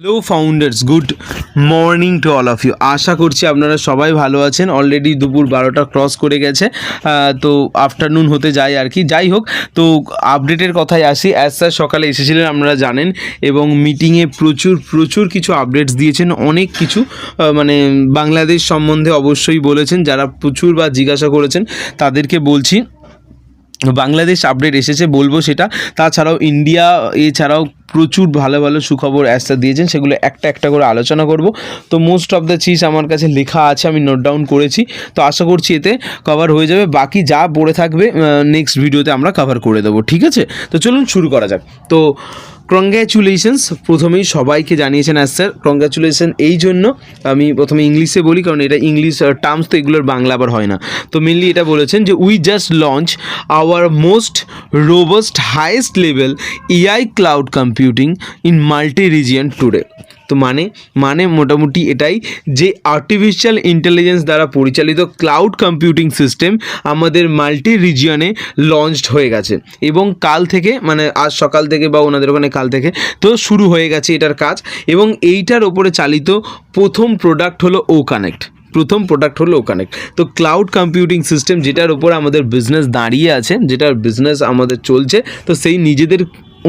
Hello founders good morning to all of you আশা করছি আপনারা সবাই ভালো আছেন। অলরেডি দুপুর বারোটা ক্রস করে গেছে। তো আফটারনুন হতে যায় আর কি। যাই হোক, তো আপডেটের কথায় আসি। অ্যাজ স্যার সকালে এসেছিলেন, আপনারা জানেন। এবং মিটিংয়ে প্রচুর প্রচুর কিছু আপডেটস দিয়েছেন। অনেক কিছু মানে বাংলাদেশ সম্বন্ধে অবশ্যই বলেছেন। যারা প্রচুর বা জিজ্ঞাসা করেছেন, তাদেরকে বলছি। বাংলাদেশ আপডেট এসেছে, বলব সেটা। তাছাড়াও ইন্ডিয়া এছাড়াও প্রচুর ভালো ভালো সুখবর অ্যাসটা দিয়েছেন, সেগুলো একটা একটা করে আলোচনা করব। তো মোস্ট অফ দ্য চিজ আমার কাছে লেখা আছে, আমি নোট ডাউন করেছি। তো আশা করছি এতে কভার হয়ে যাবে। বাকি যা পড়ে থাকবে নেক্সট ভিডিওতে আমরা কভার করে দেবো, ঠিক আছে? তো চলুন শুরু করা যাক। তো কংগ্র্যাচুলেশনস প্রথমেই সবাইকে জানিয়েছেন অ্যাস স্যার কংগ্র্যাচুলেশন এই জন্য আমি প্রথমে ইংলিশে বলি, কারণ এটা ইংলিশ টার্মস তো এগুলোর বাংলা আবার হয় না। তো মেনলি এটা বলেছেন যে we just launch our most robust highest level AI cloud computing in multi region today তো মানে মানে মোটামুটি এটাই যে আর্টিফিশিয়াল ইন্টেলিজেন্স দ্বারা পরিচালিত ক্লাউড কম্পিউটিং সিস্টেম আমাদের মাল্টি রিজিয়নে লঞ্চড হয়ে গেছে। এবং কাল থেকে মানে আজ সকাল থেকে বা ওনাদের ওখানে কাল থেকে তো শুরু হয়ে গেছে এটার কাজ। এবং এইটার ওপরে চালিত প্রথম প্রোডাক্ট হলো ও কানেক্ট প্রথম প্রোডাক্ট হলো কানেক্ট তো ক্লাউড কম্পিউটিং সিস্টেম যেটার উপর আমাদের বিজনেস দাঁড়িয়ে আছে, যেটার বিজনেস আমাদের চলছে, তো সেই নিজেদের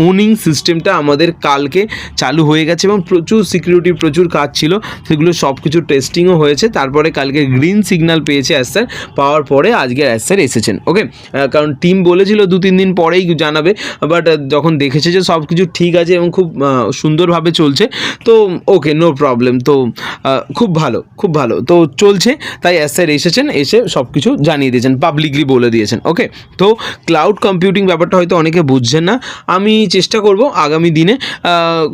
ওনিং সিস্টেমটা আমাদের কালকে চালু হয়ে গেছে এবং প্রচুর সিকিউরিটি প্রচুর কাজ ছিল। সেগুলো সব কিছু টেস্টিংও হয়েছে। তারপরে কালকে গ্রিন সিগন্যাল পেয়েছে অ্যাস স্যার পাওয়ার পরে আজকে অ্যাস স্যার এসেছেন। ওকে কারণ টিম বলেছিল দু, তিন দিন পরেই জানাবে। বাট যখন দেখেছে যে সব কিছু ঠিক আছে এবং খুব সুন্দরভাবে চলছে, তো ওকে নো প্রবলেম তো খুব ভালো খুব ভালো। তো চলছে। তাই অ্যাস স্যার এসেছেন, এসে সব কিছু জানিয়ে দিয়েছেন। পাবলিকলি বলে দিয়েছেন। ওকে তো ক্লাউড কম্পিউটিং ব্যাপারটা হয়তো অনেকে বুঝছেন না। আমি চেষ্টা করব আগামী দিনে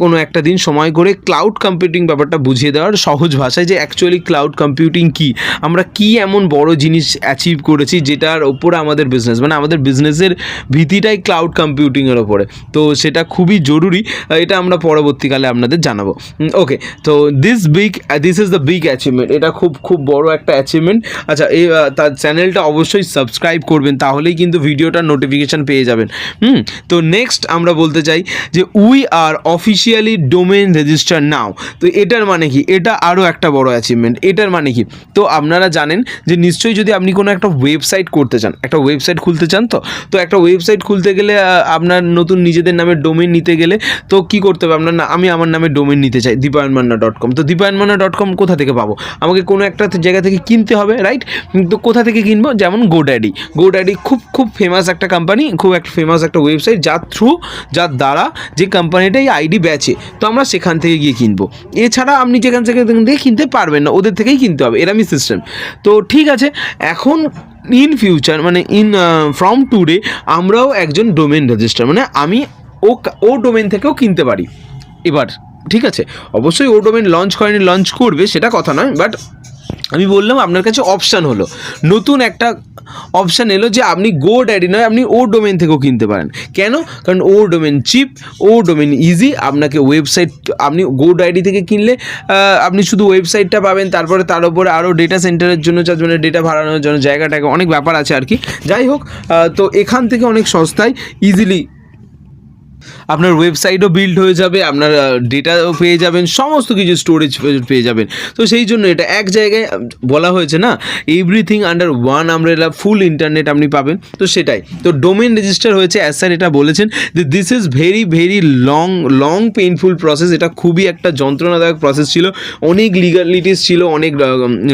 কোনো একটা দিন সময় করে ক্লাউড কম্পিউটিং ব্যাপারটা বুঝিয়ে দেওয়ার সহজ ভাষায় যে অ্যাকচুয়ালি ক্লাউড কম্পিউটিং কী? আমরা কি এমন বড় জিনিস অ্যাচিভ করেছি যেটার ওপরে আমাদের বিজনেস মানে আমাদের বিজনেসের ভীতিটাই ক্লাউড কম্পিউটিংয়ের ওপরে। তো সেটা খুবই জরুরি এটা আমরা পরবর্তীকালে আপনাদের জানাব। ওকে তো this big this is the big achievement এটা খুব খুব বড় একটা অ্যাচিভমেন্ট আচ্ছা এই তার চ্যানেলটা অবশ্যই সাবস্ক্রাইব করবেন, তাহলেই কিন্তু ভিডিওটার নোটিফিকেশান পেয়ে যাবেন। হুম, তো নেক্সট আমরা বলতে চাই যে we are officially domain register now তো এটার মানে কি? এটা আরও একটা বড় অ্যাচিভমেন্ট এটার মানে কি? তো আপনারা জানেন যে নিশ্চয়ই যদি আপনি কোনো একটা ওয়েবসাইট করতে চান, একটা ওয়েবসাইট খুলতে চান তো তো একটা ওয়েবসাইট খুলতে গেলে আপনার নতুন নিজেদের নামে ডোমেন নিতে গেলে তো কি করতে হবে আপনার? না, আমি আমার নামে ডোমেন নিতে চাই, দীপায়নমান্না ডট কম তো দীপায়ন মান্না ডট কম কোথা থেকে পাবো? আমাকে কোনো একটা জায়গা থেকে কিনতে হবে রাইট তো কোথা থেকে কিনবো? যেমন গোড্যাডি গোড্যাডি খুব খুব ফেমাস একটা কোম্পানি খুব একটা ফেমাস একটা ওয়েবসাইট যার থ্রু যার দ্বারা যে কোম্পানিটাই আইডি বেচে তো আমরা সেখান থেকে গিয়ে কিনবো। এছাড়া আপনি যেখান থেকে থেকে কিনতে পারবেন না, ওদের থেকেই কিনতে হবে, এরমই সিস্টেম তো ঠিক আছে, এখন ইন ফিউচার মানে ইন ফ্রম টুডে আমরাও একজন ডোমেন রেজিস্টার মানে আমি ও ও ডোমেন থেকেও কিনতে পারি। এবার, ঠিক আছে, অবশ্যই ও ডোমেন লঞ্চ করেনি লঞ্চ করবে, সেটা কথা নয় বাট আমি বললাম আপনার কাছে অপশান হলো। নতুন একটা অপশান এলো যে আপনি গো ড্যাডি নয়, আপনি ও ডোমেন থেকেও কিনতে পারেন। কেন? কারণ O domain cheap O domain easy আপনাকে ওয়েবসাইট আপনি গো ড্যাডি থেকে কিনলে আপনি শুধু ওয়েবসাইটটা পাবেন, তারপরে তার উপরে আরও ডেটা সেন্টারের জন্য চার্জ মানে ডেটা ভাড়ানোর জন্য জায়গাটাকে অনেক ব্যাপার আছে আর কি। যাই হোক তো এখান থেকে অনেক সস্তায় ইজিলি আপনার ওয়েবসাইটও বিল্ড হয়ে যাবে, আপনার ডেটাও পেয়ে যাবেন, সমস্ত কিছু স্টোরেজ পেয়ে যাবেন। তো সেই জন্য এটা এক জায়গায় বলা হয়েছে না everything under one umbrella full internet আপনি পাবেন। তো সেটাই। তো ডোমেন রেজিস্টার হয়েছে অ্যাজ স্যার এটা বলেছেন, যে this is very very long long painful process এটা খুবই একটা যন্ত্রণাদায়ক প্রসেস ছিল। অনেক লিগালিটিস ছিল, অনেক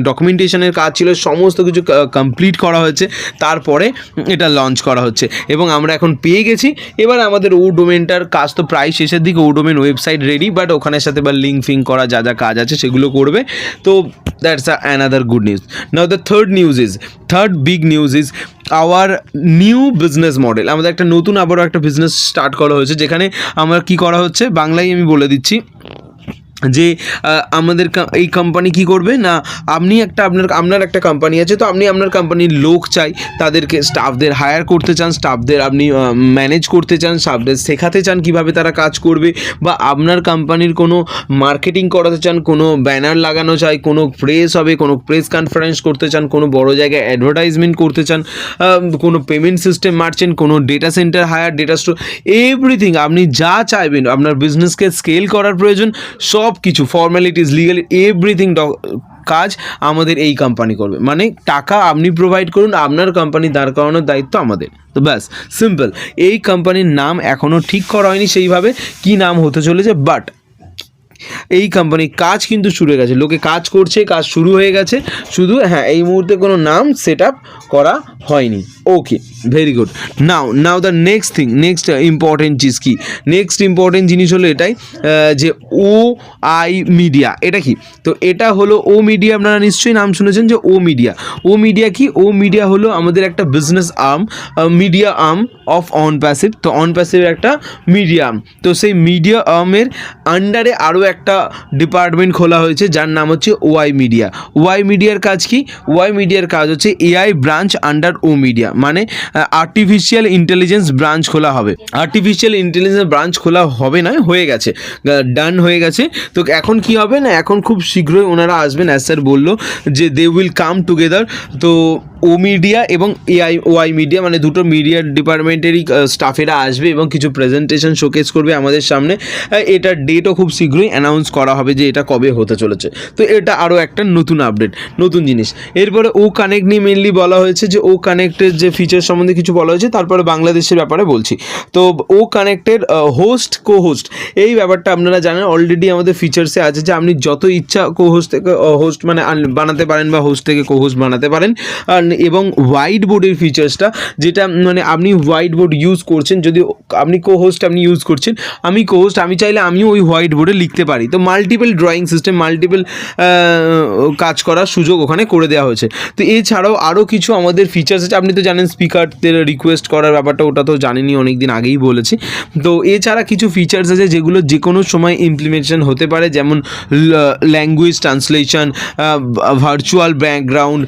ডকুমেন্টেশনের কাজ ছিল, সমস্ত কিছু কমপ্লিট করা হয়েছে। তারপরে এটা লঞ্চ করা হচ্ছে। এবং আমরা এখন পেয়ে গেছি। এবার আমাদের ও ডোমেনটার কাজ তো প্রায় শেষের দিকে ওডোমেন ওয়েবসাইট রেডি বাট ওখানের সাথে বা লিঙ্ক ফিঙ্ক করা যা যা কাজ আছে সেগুলো করবে। তো that's a another good news now the third news is third big news is our new business model আমাদের একটা নতুন আবারও একটা বিজনেস স্টার্ট করা হয়েছে, যেখানে আমরা কি করা হচ্ছে? বাংলায় আমি বলে দিচ্ছি যে আমাদের এই কোম্পানি কি করবে? না, আপনি একটা আপনার আপনার একটা কোম্পানি আছে, তো আপনি আপনার কোম্পানির লোক চাই, তাদেরকে স্টাফদের হায়ার করতে চান স্টাফদের আপনি ম্যানেজ করতে চান স্টাফদের শেখাতে চান কীভাবে তারা কাজ করবে, বা আপনার কোম্পানির কোনো মার্কেটিং করাতে চান, কোনো ব্যানার লাগানো চাই, কোনো প্রেস হবে, কোনো প্রেস কনফারেন্স করতে চান, কোনো বড় জায়গায় অ্যাডভার্টাইজমেন্ট করতে চান কোনো পেমেন্ট সিস্টেম মারছেন, কোনো data center hire data store everything আপনি যা চাইবেন, আপনার বিজনেসকে স্কেল করার প্রয়োজন, সব সব কিছু ফর্মালিটিস লিগাল এভরিথিং কাজ আমাদের এই কোম্পানি করবে। মানে টাকা আপনি প্রোভাইড করুন, আপনার কোম্পানি দাঁড় করানোর দায়িত্ব আমাদের। তো ব্যাস সিম্পল এই কোম্পানির নাম এখনও ঠিক করা হয়নি সেইভাবে কি নাম হতে চলেছে বাট এই কোম্পানির কাজ কিন্তু শুরু হয়ে গেছে। লোকে কাজ করছে, কাজ শুরু হয়ে গেছে। শুধু হ্যাঁ এই মুহূর্তে কোনো নাম সেট করা হয়নি। Okay very good now now the next thing next important cheese কি নেক্সট ইম্পর্টেন্ট জিনিস হলো এটাই যে ও আই মিডিয়া এটা কি? তো এটা হলো ও মিডিয়া আপনারা নিশ্চয়ই নাম শুনেছেন যে ও মিডিয়া ও মিডিয়া কি? ও মিডিয়া হলো আমাদের একটা business arm media arm of OnPassive তো অন প্যাসিভের একটা মিডিয়া আর্ম তো সেই মিডিয়া আর্মের আন্ডারে আরও একটা ডিপার্টমেন্ট খোলা হয়েছে, যার নাম হচ্ছে ওয়াই মিডিয়া ওয়াই মিডিয়ার কাজ কি? ওয়াই মিডিয়ার কাজ হচ্ছে AI branch under O media মানে আর্টিফিশিয়াল ইন্টেলিজেন্স ব্রাঞ্চ খোলা হবে। আর্টিফিশিয়াল ইন্টেলিজেন্স ব্রাঞ্চ খোলা হবে না হয়ে গেছে। ডান হয়ে গেছে। তো এখন কি হবে না, এখন খুব শীঘ্রই ওনারা আসবেন অ্যাজ স্যার বলল, যে দে উইল কাম টুগেদার তো ও মিডিয়া এবং এআই ওয়াই মিডিয়া মানে দুটো মিডিয়া ডিপার্টমেন্টেরই স্টাফেরা আসবে এবং কিছু প্রেজেন্টেশন শোকেস করবে আমাদের সামনে। এটার ডেটও খুব শীঘ্রই অ্যানাউন্স করা হবে যে এটা কবে হতে চলেছে। তো এটা আরও একটা নতুন আপডেট নতুন জিনিস। এরপরে ও কানেক্ট নিয়ে মেনলি বলা হয়েছে যে ও কানেক্টের যে ফিচার সম্বন্ধে কিছু বলা হয়েছে, তারপরে বাংলাদেশের ব্যাপারে বলছি। তো ও কানেক্টের হোস্ট কো হোস্ট এই ব্যাপারটা আপনারা জানেন অলরেডি আমাদের ফিচার্সে আছে যে আপনি যত ইচ্ছা কো হোস্ট থেকে হোস্ট মানে বানাতে পারেন বা হোস্ট থেকে কো হোস্ট বানাতে পারেন এবং হোয়াইট বোর্ডের ফিচার্সটা যেটা মানে আপনি হোয়াইট বোর্ড ইউজ করছেন, যদি আপনি কো হোস্ট আপনি ইউজ করছেন, আমি কো হোস্ট আমি চাইলে আমিও ওই হোয়াইট বোর্ডে লিখতে পারি। তো মাল্টিপল ড্রয়িং সিস্টেম মাল্টিপল কাজ করার সুযোগ ওখানে করে দেওয়া হয়েছে। তো এছাড়াও আরও কিছু আমাদের ফিচার্স আছে, আপনি তো জানেন স্পিকারদের রিকোয়েস্ট করার ব্যাপারটা, ওটা তো জানেনই অনেক দিন আগেই বলেছি। তো এছাড়া কিছু ফিচার্স আছে, যেগুলো যে কোনো সময় ইমপ্লিমেন্টেশন হতে পারে, যেমন language translation virtual background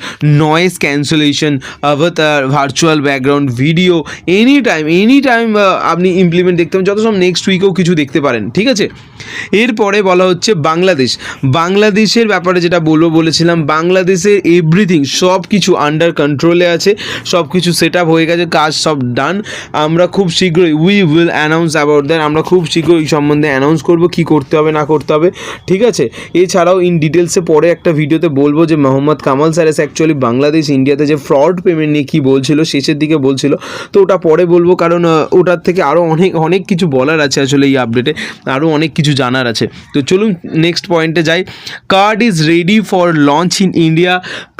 noise cancellation অবতার virtual background video any time any time আপনি ইমপ্লিমেন্ট দেখতে পারেন, যত সব নেক্সট উইকেও কিছু দেখতে পারেন, ঠিক আছে? এরপরে বলা হচ্ছে বাংলাদেশ। বাংলাদেশের ব্যাপারে যেটা বলব, বলেছিলাম, বাংলাদেশের এভরিথিং সব কিছু আন্ডার কন্ট্রোলে আছে সব কিছু সেট আপ হয়ে গেছে, কাজ সব ডান আমরা খুব শীঘ্রই we will announce about that আমরা খুব শীঘ্রই এই সম্বন্ধে অ্যানাউন্স করব, কী করতে হবে, না করতে হবে, ঠিক আছে? এছাড়াও ইন ডিটেলসে পরে একটা ভিডিওতে বলব যে, মোহাম্মদ কামাল স্যার এসে অ্যাকচুয়ালি বাংলাদেশ ইন্ডিয়াতে যে ফ্রড পেমেন্ট নিয়ে কী বলছিল, শেষের দিকে বলছিল। তো ওটা পরে বলব কারণ ওটার থেকে আরও অনেক অনেক কিছু বলার আছে আসলে এই আপডেটে আরও অনেক কিছু জানার আছে। তো চলুন নেক্সট পয়েন্টে যাই। Card is ready for launch in India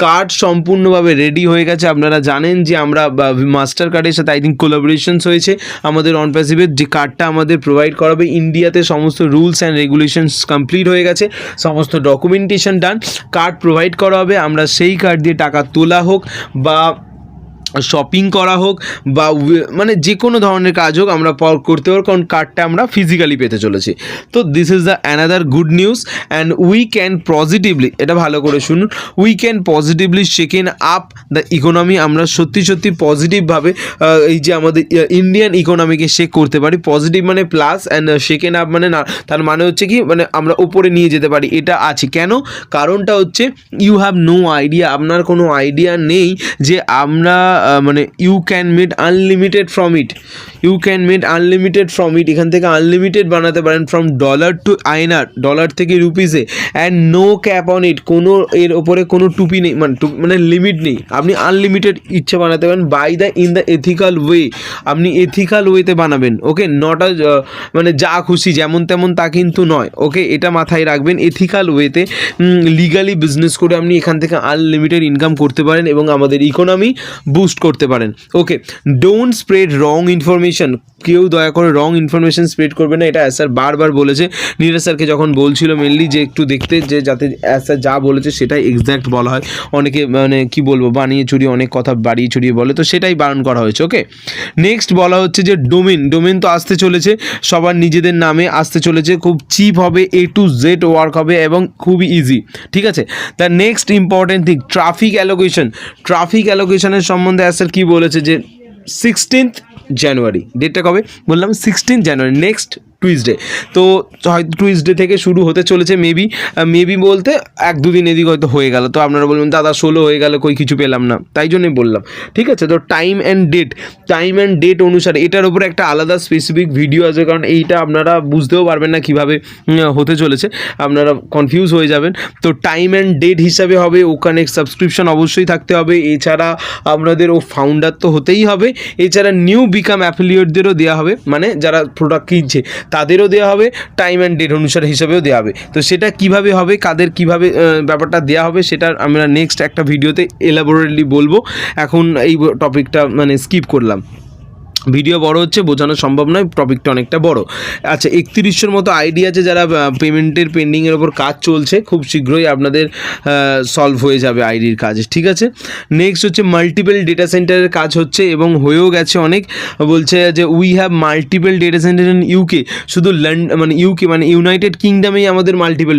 card সম্পূর্ণভাবে রেডি হয়ে গেছে। আপনারা জানেন যে আমরা মাস্টার কার্ডের সাথে আই থিঙ্ক কোলাবোরেশনস হয়েছে আমাদের অন প্যাসিভের যে কার্ডটা আমাদের প্রোভাইড করাবে ইন্ডিয়াতে সমস্ত রুলস অ্যান্ড রেগুলেশনস কমপ্লিট হয়ে গেছে। সমস্ত ডকুমেন্টেশন ডান কার্ড প্রোভাইড করা হবে। আমরা সেই কার্ড দিয়ে টাকা তোলা হোক। বা শপিং করা হোক বা মানে যে কোনো ধরনের কাজ হোক আমরা করতে পারব, কারণ কার্ডটা আমরা ফিজিক্যালি পেতে চলেছি। তো this is the another good news and we can positively এটা ভালো করে শুনুন we can positively shaken up the economy আমরা সত্যি সত্যি পজিটিভভাবে এই যে আমাদের ইন্ডিয়ান ইকোনমিকে শেক করতে পারি পজিটিভ মানে প্লাস অ্যান্ড শেকেন আপ মানে না, তার মানে হচ্ছে কি মানে আমরা উপরে নিয়ে যেতে পারি, এটা আছে। কেন? কারণটা হচ্ছে ইউ হ্যাভ নো আইডিয়া আপনার কোনো আইডিয়া নেই যে আমরা মানে you can made unlimited from it you can made unlimited from it এখান থেকে আনলিমিটেড বানাতে পারেন ফ্রম ডলার টু আইনার ডলার থেকে রুপিসে and no cap on it কোনো এর ওপরে কোনো টুপি নেই মানে মানে লিমিট নেই। আপনি আনলিমিটেড ইচ্ছে বানাতে পারেন by the in the ethical way আপনি এথিক্যাল ওয়েতে বানাবেন ওকে নট আ মানে যা খুশি, যেমন তেমন তা কিন্তু নয় ওকে এটা মাথায় রাখবেন এথিক্যাল ওয়েতে লিগালি বিজনেস করে আপনি এখান থেকে আনলিমিটেড ইনকাম করতে পারেন এবং আমাদের ইকোনমি বুস্ট করতে পারেন। Okay don't spread wrong information কেউ দয়া করে রং ইনফরমেশন স্প্রেড করবে না, এটা স্যার বারবার বলেছে। নীরজ স্যারকে যখন বলছিল মেনলি যে একটু দেখতে, যে যাতে স্যার যা বলেছে সেটাই এক্স্যাক্ট বলা হয়। অনেকে মানে কি বলব, বানিয়ে চুরিয়ে অনেক কথা বাড়িয়ে চুরিয়ে বলে, তো সেটাই বারণ করা হয়েছে ওকে নেক্সট বলা হচ্ছে যে ডোমেন ডোমেন তো আসতে চলেছে, সবার নিজেদের নামে আসতে চলেছে, খুব চিপ হবে এ টু জেড ওয়ার্ক হবে এবং খুবই ইজি ঠিক আছে? The next important thing traffic allocation traffic অ্যালোকেশনের সম্বন্ধে স্যার কি বলেছে যে সিক্সটিন্থ জানুয়ারি। ডেটটা কবে? বললাম সিক্সটিন জানুয়ারি নেক্সট টুইসডে তো হয়তো টুইসডে থেকে শুরু হতে চলেছে মেবি মেবি বলতে এক দুদিন এদিক হয়তো হয়ে গেল। তো আপনারা বলবেন, দাদা, ষোলো হয়ে গেল, কই কিছু পেলাম না। তাই জন্যই বললাম। ঠিক আছে? তো time and date time and date অনুসারে এটার উপরে একটা আলাদা স্পেসিফিক ভিডিও আছে, কারণ এইটা আপনারা বুঝতেও পারবেন না কীভাবে হতে চলেছে। আপনারা কনফিউজ হয়ে যাবেন। তো টাইম অ্যান্ড ডেট হিসাবে হবে ওখানে সাবস্ক্রিপশন অবশ্যই থাকতে হবে। এছাড়া আপনাদের, ও ফাউন্ডার তো হতেই হবে। এছাড়া নিউ বিকাম অ্যাফিলিয়েটদেরও দেওয়া হবে। মানে যারা প্রোডাক্ট কিনছে তাদেরও দেওয়া হবে টাইম অ্যান্ড ডেট অনুসারে হিসেবেও দেওয়া হবে। তো সেটা কীভাবে হবে, কাদের কীভাবে ব্যাপারটা দেওয়া হবে, সেটা আমরা নেক্সট একটা ভিডিওতে এলাবোরেটলি বলব। এখন এই টপিকটা মানে স্কিপ করলাম। ভিডিও বড় হচ্ছে, বোঝানো সম্ভব নয় টপিকটা অনেকটা বড়। আচ্ছা একত্রিশশোর মতো আইডি আছে যারা পেমেন্টের পেন্ডিংয়ের ওপর কাজ চলছে, খুব শীঘ্রই আপনাদের সলভ হয়ে যাবে আইডির কাজ, ঠিক আছে? নেক্সট হচ্ছে মাল্টিপল ডেটা সেন্টারের কাজ হচ্ছে এবং হয়েও গেছে অনেক। বলছে যে we have multiple data center in UK শুধু লন্ডন মানে ইউকে মানে ইউনাইটেড কিংডমেই আমাদের মাল্টিপল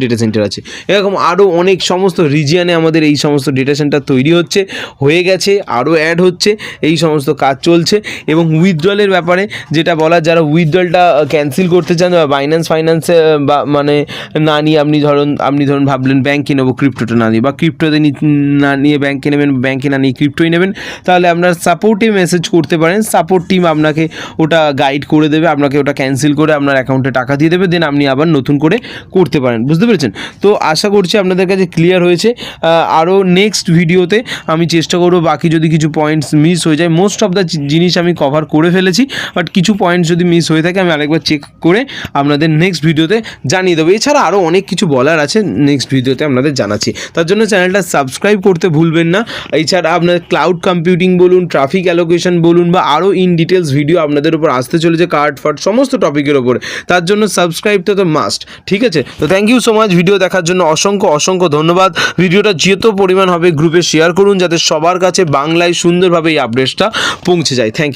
ডেটা সেন্টার আছে। এরকম আরও অনেক সমস্ত রিজিয়ানে আমাদের এই সমস্ত ডেটা সেন্টার তৈরি হচ্ছে, হয়ে গেছে আরও অ্যাড হচ্ছে, এই সমস্ত কাজ চলছে। এবং উইথড্রলের ব্যাপারে যেটা বলার, যারা উইথড্রলটা ক্যান্সেল করতে চান, বা বাইন্যান্স ফাইন্যান্সে বা মানে না নিয়ে আপনি ধরুন আপনি ধরুন ভাবলেন ব্যাঙ্কে নেব ক্রিপ্টোটা না নিয়ে, বা ক্রিপ্টোতে না নিয়ে ব্যাঙ্কে নেবেন ব্যাঙ্কে না নিয়ে ক্রিপ্টোই নেবেন, তাহলে আপনার সাপোর্টে মেসেজ করতে পারেন সাপোর্ট টিম আপনাকে ওটা গাইড করে দেবে, আপনাকে ওটা ক্যান্সেল করে আপনার অ্যাকাউন্টে টাকা দিয়ে দেবে দেন আপনি আবার নতুন করে করতে পারেন, বুঝতে পেরেছেন? তো আশা করছি আপনাদের কাছে ক্লিয়ার হয়েছে আরও নেক্সট ভিডিওতে আমি চেষ্টা করব, বাকি যদি কিছু পয়েন্টস মিস হয়ে যায় মোস্ট অফ দ্য জিনিস আমি কভার করে ফেলেছি বাট কিছু পয়েন্ট যদি মিস হয়ে থাকে, আমি আরেকবার চেক করে আপনাদের নেক্সট ভিডিওতে জানিয়ে দেবো। এছাড়া আরও অনেক কিছু বলার আছে নেক্সট ভিডিওতে আপনাদের জানাচ্ছি। তার জন্য চ্যানেলটা সাবস্ক্রাইব করতে ভুলবেন না। এছাড়া আপনার ক্লাউড কম্পিউটিং বলুন ট্রাফিক অ্যালোকেশন বলুন, বা আরও ইন ডিটেলস ভিডিও আপনাদের উপর আসতে চলেছে কার্ড ফার্ড সমস্ত টপিকের ওপরে তার জন্য সাবস্ক্রাইবটা তো মাস্ট ঠিক আছে? তো thank you so much video দেখার জন্য অসংখ্য অসংখ্য ধন্যবাদ। ভিডিওটা যত পরিমাণ হবে গ্রুপে শেয়ার করুন, যাতে সবার কাছে বাংলায় সুন্দরভাবে এই আপডেটসটা পৌঁছে যায়। Thank